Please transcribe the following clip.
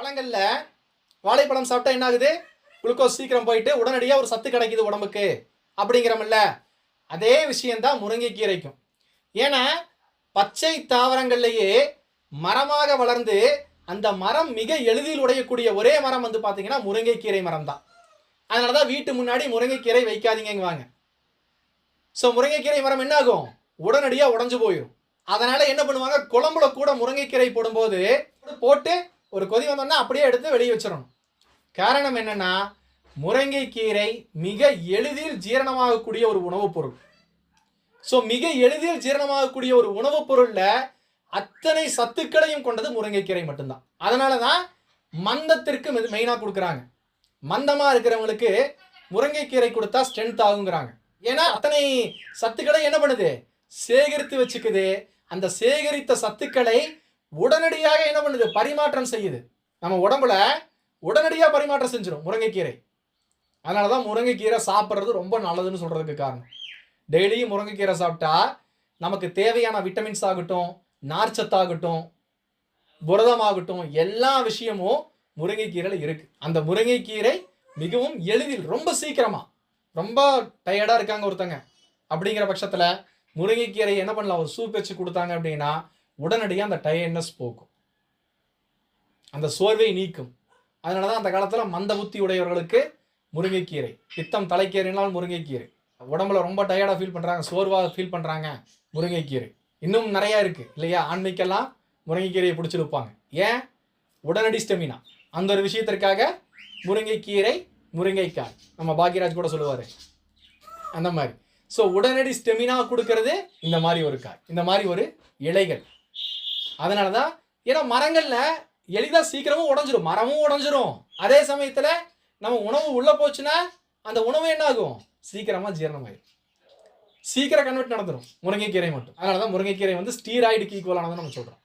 பழங்களில் வாழைப்பழம் சாப்பிட்டா என்ன ஆகுது குளுக்கோஸ் சீக்கிரம் போயிட்டு உடனடியாக ஒரு சத்து கிடைக்குது உடம்புக்கு. அப்படிங்கிறமில்ல அதே விஷயந்தான் முருங்கைக்கீரைக்கும். ஏன்னா பச்சை தாவரங்கள்லேயே மரமாக வளர்ந்து அந்த மரம் மிக எளிதில் உடையக்கூடிய ஒரே மரம் வந்து பார்த்தீங்கன்னா முருங்கைக்கீரை மரம் தான் அதனால தான் வீட்டு முன்னாடி முருங்கைக்கீரை வைக்காதீங்கங்குவாங்க. ஸோ முருங்கைக்கீரை மரம் என்ன ஆகும் உடனடியாக உடஞ்சு போயிடும் அதனால் என்ன பண்ணுவாங்க? குழம்புல கூட முருங்கைக்கீரை போடும்போது போட்டு ஒரு கொதி வந்தோன்னா அப்படியே எடுத்து வெளியே வச்சிடணும். காரணம் என்னன்னா முருங்கைக்கீரை மிக எளிதில் ஜீரணமாகக்கூடிய ஒரு உணவுப் பொருள். ஸோ மிக எளிதில் ஜீரணமாகக்கூடிய ஒரு உணவுப் பொருளில் அத்தனை சத்துக்களையும் கொண்டது முருங்கைக்கீரை மட்டும்தான். அதனால தான் மந்தத்திற்கு மெயினாக கொடுக்குறாங்க. மந்தமாக இருக்கிறவங்களுக்கு முருங்கைக்கீரை கொடுத்தா ஸ்ட்ரென்த் ஆகுங்கிறாங்க. ஏன்னா அத்தனை சத்துக்களை என்ன பண்ணுது? சேகரித்து வச்சுக்குது. அந்த சேகரித்த சத்துக்களை உடனடியாக என்ன பண்ணுது? பரிமாற்றம் செய்யுது. நம்ம உடம்புல உடனடியாக பரிமாற்றம் செஞ்சிடும் முருங்கைக்கீரை. அதனால தான் முருங்கைக்கீரை சாப்பிட்றது ரொம்ப நல்லதுன்னு சொல்கிறதுக்கு காரணம். டெய்லியும் முருங்கைக்கீரை சாப்பிட்டா நமக்கு தேவையான விட்டமின்ஸ் ஆகட்டும் நார்ச்சத்தாகட்டும் புரதமாகட்டும் எல்லா விஷயமும் முருங்கைக்கீரையில் இருக்குது அந்த முருங்கைக்கீரை மிகவும் எளிதில் ரொம்ப சீக்கிரமாக ரொம்ப டயர்டாக இருக்காங்க ஒருத்தங்க. அப்படிங்கிற பட்சத்தில் முருங்கைக்கீரை என்ன பண்ணலாம்? ஒரு சூப் வச்சு கொடுத்தாங்க அப்படின்னா உடனடியாக அந்த டயர்ட்னஸ் போக்கும் அந்த சோர்வை நீக்கும். அதனால தான் அந்த காலத்தில் மந்த புத்தி உடையவர்களுக்கு முருங்கைக்கீரை. பித்தம் தலைக்கீரைனால் முருங்கைக்கீரை. உடம்புல ரொம்ப டயர்டாக ஃபீல் பண்ணுறாங்க சோர்வாக ஃபீல் பண்ணுறாங்க முருங்கைக்கீரை. இன்னும் நிறையா இருக்குது இல்லையா? ஆண்மைக்கெல்லாம் முருங்கைக்கீரையை பிடிச்சிருப்பாங்க ஏன்? உடனடி ஸ்டெமினா அந்த ஒரு விஷயத்திற்காக முருங்கைக்கீரை முருங்கைக்காய். நம்ம பாக்யராஜ் கூட சொல்லுவார். அந்த மாதிரி. ஸோ உடனடி ஸ்டெமினா கொடுக்கறது இந்த மாதிரி ஒரு காய். இந்த மாதிரி ஒரு இலைகள். அதனால தான் ஏன்னா மரங்களில் எளிதாக சீக்கிரமும் உடஞ்சிரும் மரமும் உடஞ்சிரும். அதே சமயத்தில் நம்ம உணவு உள்ளே போச்சுன்னா அந்த உணவு என்ன ஆகும் சீக்கிரமாக ஜீரணமாயிடும் சீக்கிரம் கன்வெர்ட் நடந்துடும் முருங்கைக்கீரை மட்டும். அதனால தான் முருங்கைக்கீரை வந்து ஸ்டீராய்டுக்கு ஈக்குவலானதுன்னு நம்ம சொல்கிறோம்